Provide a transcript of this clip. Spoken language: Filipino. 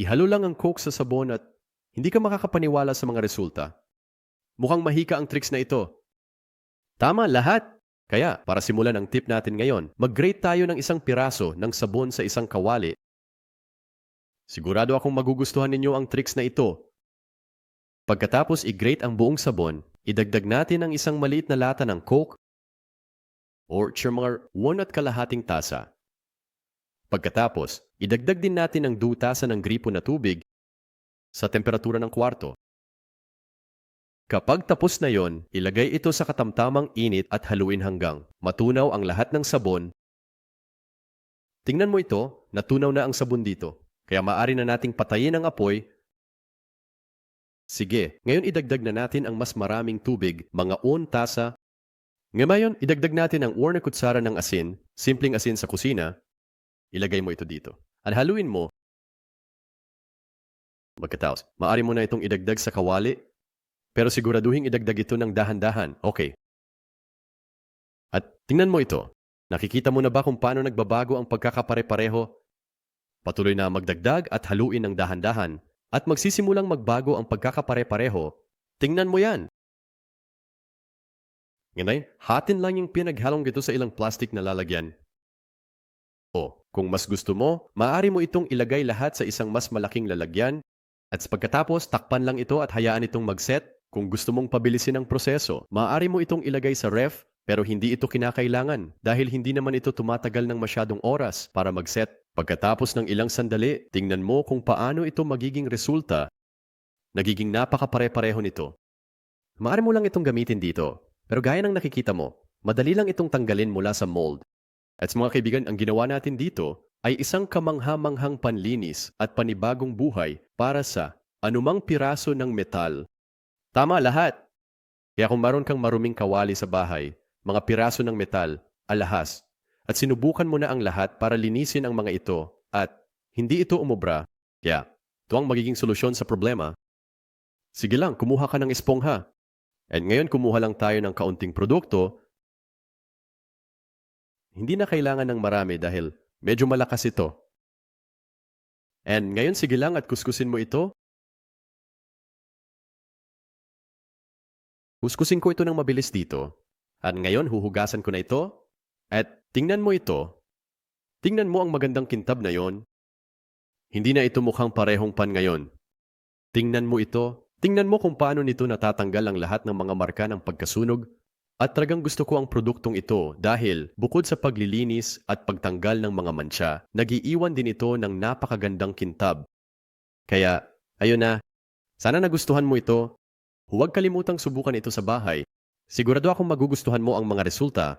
Ihalo lang ang coke sa sabon at hindi ka makakapaniwala sa mga resulta. Mukhang mahika ang tricks na ito. Tama lahat! Kaya, para simulan ang tip natin ngayon, mag-grate tayo ng isang piraso ng sabon sa isang kawali. Sigurado akong magugustuhan ninyo ang tricks na ito. Pagkatapos i-grate ang buong sabon, idagdag natin ang isang maliit na lata ng coke or mga 1 at kalahating tasa. Pagkatapos, idagdag din natin ang dutasa ng gripo na tubig sa temperatura ng kwarto. Kapag tapos na yon, ilagay ito sa katamtamang init at haluin hanggang matunaw ang lahat ng sabon. Tingnan mo ito, natunaw na ang sabon dito. Kaya maari na nating patayin ang apoy. Sige, ngayon idagdag na natin ang mas maraming tubig, mga un tasa. Ngayon, idagdag natin ang or na kutsara ng asin, simpleng asin sa kusina. Ilagay mo ito dito. At haluin mo. Magkataos, maari mo na itong idagdag sa kawali, pero siguraduhin idagdag ito ng dahan-dahan. Okay. At tingnan mo ito. Nakikita mo na ba kung paano nagbabago ang pagkakapare-pareho Patuloy na magdagdag at haluin ng dahan-dahan at magsisimulang magbago ang pagkakapare-pareho. Tingnan mo yan! Ngayon, hatin lang yung pinaghalong ito sa ilang plastic na lalagyan. O, kung mas gusto mo, maaari mo itong ilagay lahat sa isang mas malaking lalagyan at pagkatapos takpan lang ito at hayaan itong mag-set. Kung gusto mong pabilisin ang proseso, maaari mo itong ilagay sa ref pero hindi ito kinakailangan dahil hindi naman ito tumatagal ng masyadong oras para mag-set. Pagkatapos ng ilang sandali, tingnan mo kung paano ito magiging resulta. Nagiging napakapare-pareho nito. Maaari mo lang itong gamitin dito, pero gaya ng nakikita mo, madali lang itong tanggalin mula sa mold. At mga kaibigan, ang ginawa natin dito ay isang kamangha-manghang panlinis at panibagong buhay para sa anumang piraso ng metal. Tama lahat! Kaya kung maroon kang maruming kawali sa bahay, mga piraso ng metal, alahas, at sinubukan mo na ang lahat para linisin ang mga ito at hindi ito umubra, kaya ito ang magiging solusyon sa problema. Sige lang, kumuha ka ng espongha. At ngayon kumuha lang tayo ng kaunting produkto. Hindi na kailangan ng marami dahil medyo malakas ito. And ngayon sige lang at kuskusin mo ito. Kuskusin ko ito ng mabilis dito. At ngayon huhugasan ko na ito. At tingnan mo ito. Tingnan mo ang magandang kintab na yon. Hindi na ito mukhang parehong pan ngayon. Tingnan mo ito. Tingnan mo kung paano nito natatanggal ang lahat ng mga marka ng pagkasunog. At talagang gusto ko ang produktong ito dahil bukod sa paglilinis at pagtanggal ng mga mancha, nagiiwan din ito ng napakagandang kintab. Kaya, ayun na. Sana nagustuhan mo ito. Huwag kalimutang subukan ito sa bahay Sigurado akong magugustuhan mo ang mga resulta